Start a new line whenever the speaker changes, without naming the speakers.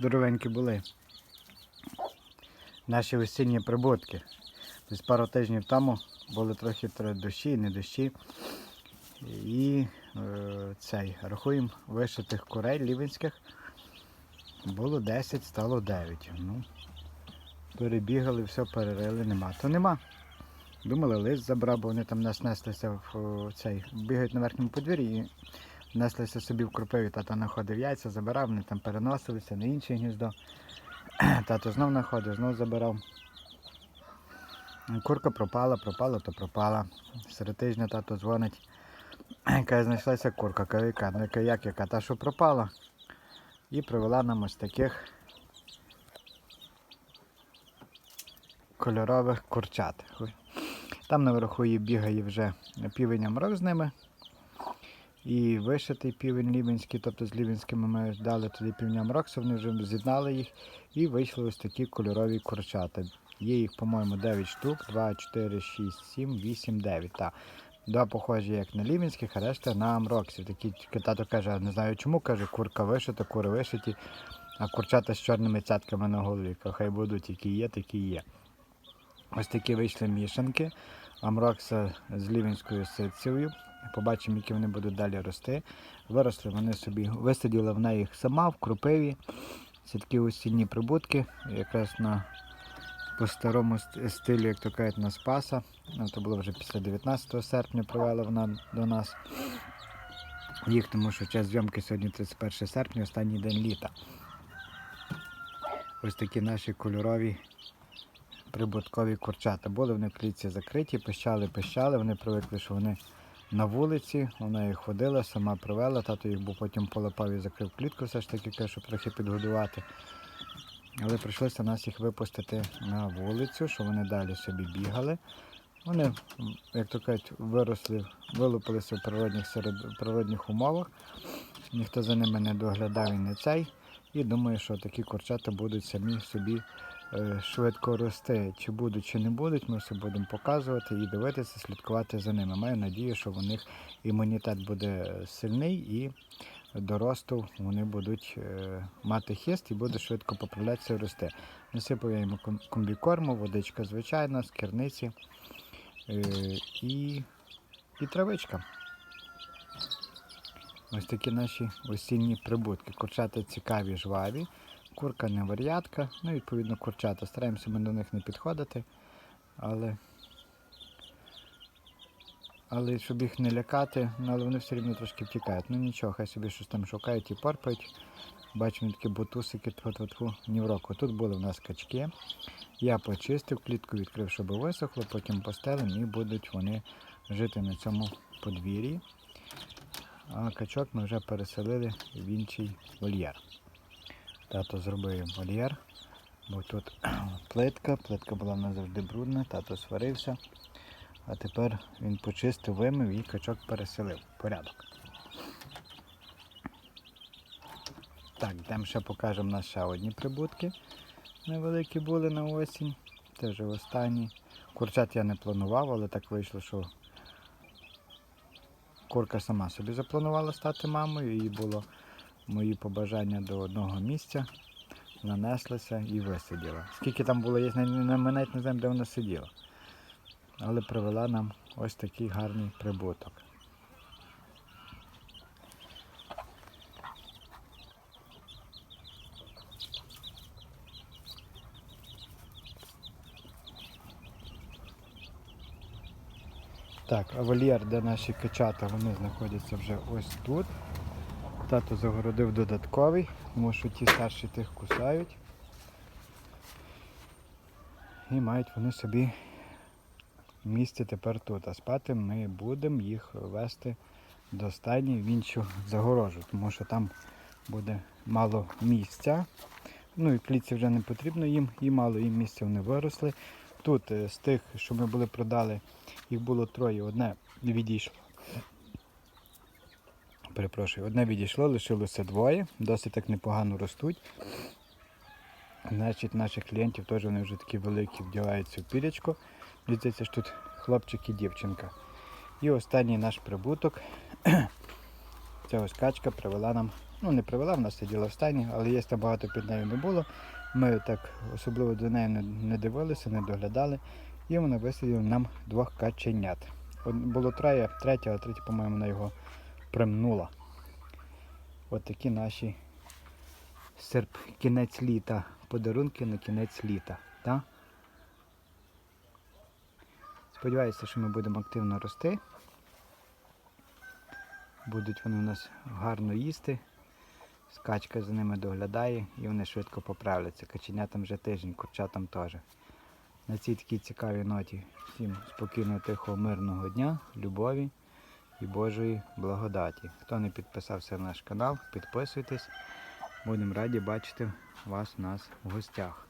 здоровенькі були. Наші осінні прибутки. Десь пару тижнів тому були трохи тро- дощі, не дощі. І е, цей, рахуємо вишитих курей лівенських. Було 10, стало 9. Ну, перебігали, все перерили, нема. То нема. Думали, лист забрав, бо вони там нас неслися в цей, бігають на верхньому подвір'ї неслися собі в кропиві. Тато знаходив яйця, забирав, вони там переносилися на інше гніздо. Тато знов знаходив, знов забирав. Курка пропала, пропала, то пропала. Серед тижня тато дзвонить. Каже, знайшлася курка, каже? Ну, яка, як яка? Та, що пропала. І привела нам ось таких кольорових курчат. Там наверху її бігає вже півень амрок з ними. І вишитий півень лівенський, тобто з лівенськими ми дали туди півня амрокса, вони вже з'єднали їх і вийшли ось такі кольорові курчата. Є їх, по-моєму, 9 штук, 2, 4, 6, 7, 8, 9. Так. Два похожі як на лівінських, а решта на амроксів. Такі тато каже, не знаю чому, каже, курка вишита, кури вишиті, а курчата з чорними цятками на голові. Хай будуть, які є, такі є. Ось такі вийшли мішанки. Амрокса з лівінською ситцею. Побачимо, які вони будуть далі рости. Виросли вони собі, висаділа вона їх сама в кропиві. Це такі осінні прибутки, якраз на по старому стилю, як то кажуть, на Спаса. Ну, то було вже після 19 серпня привела вона до нас. Їх, тому що час зйомки сьогодні 31 серпня, останній день літа. Ось такі наші кольорові прибуткові курчата. Були вони в клітці закриті, пищали, пищали. Вони привикли, що вони на вулиці. Вона їх ходила, сама привела. Тато їх був потім полапав і закрив клітку, все ж таки, каже, щоб трохи підгодувати. Але прийшлося нас їх випустити на вулицю, щоб вони далі собі бігали. Вони, як то кажуть, виросли, вилупилися в природних, серед, природних умовах. Ніхто за ними не доглядав і не цей. І думаю, що такі курчата будуть самі собі швидко рости. Чи будуть, чи не будуть, ми все будемо показувати і дивитися, слідкувати за ними. Маю надію, що у них імунітет буде сильний і до росту вони будуть е, мати хист і будуть швидко поправлятися рости. Насипаю я комбікорму, водичка звичайна, з керниці е, і, і травичка. Ось такі наші осінні прибутки. Курчата цікаві, жваві, курка не вар'ятка, ну відповідно курчата. Стараємося ми до них не підходити, але, але щоб їх не лякати, ну, але вони все рівно трошки втікають. Ну нічого, хай собі щось там шукають і порпають. Бачимо такі бутусики тьфу-тьфу-тьфу, ні в року. Тут були в нас качки. Я почистив, клітку відкрив, щоб висохло, потім постелим і будуть вони жити на цьому подвір'ї. А качок ми вже переселили в інший вольєр. Тато зробив вольєр, бо тут плитка, плитка була в завжди брудна, тато сварився. А тепер він почистив, вимив і качок переселив. Порядок. Так, йдемо ще покажемо у нас ще одні прибутки. Невеликі були на осінь. Це вже останні. Курчат я не планував, але так вийшло, що курка сама собі запланувала стати мамою. Їй було мої побажання до одного місця. Нанеслася і висиділа. Скільки там було, я ми навіть не знаємо, де вона сиділа. Але привела нам ось такий гарний прибуток. Так, а вольєр, де наші качата, вони знаходяться вже ось тут. Тато загородив додатковий, тому що ті старші тих кусають. І мають вони собі місце тепер тут. А спати ми будемо їх вести до стайні в іншу загорожу, тому що там буде мало місця. Ну і клітці вже не потрібно їм, і мало їм місця вони виросли. Тут е, з тих, що ми були продали, їх було троє, одне відійшло. Перепрошую, одне відійшло, лишилося двоє, досить так непогано ростуть. Значить, наших клієнтів теж вони вже такі великі вдягаються в пілечко. Мені Здається, що тут хлопчик і дівчинка. І останній наш прибуток. Ця ось качка привела нам Ну, не привела, вона сиділа в стані, але є там багато під нею не було. Ми так особливо до неї не, дивилися, не доглядали. І вона висадила нам двох каченят. Було троє, третє, а третє, по-моєму, вона його примнула. От такі наші серп, кінець літа. Подарунки на кінець літа. Та? Сподіваюся, що ми будемо активно рости. Будуть вони у нас гарно їсти. Скачка за ними доглядає і вони швидко поправляться. Каченятам вже тиждень, курчатам теж. На цій такій цікавій ноті всім спокійного, тихого, мирного дня, любові і Божої благодаті. Хто не підписався на наш канал, підписуйтесь. Будемо раді бачити вас у нас в гостях.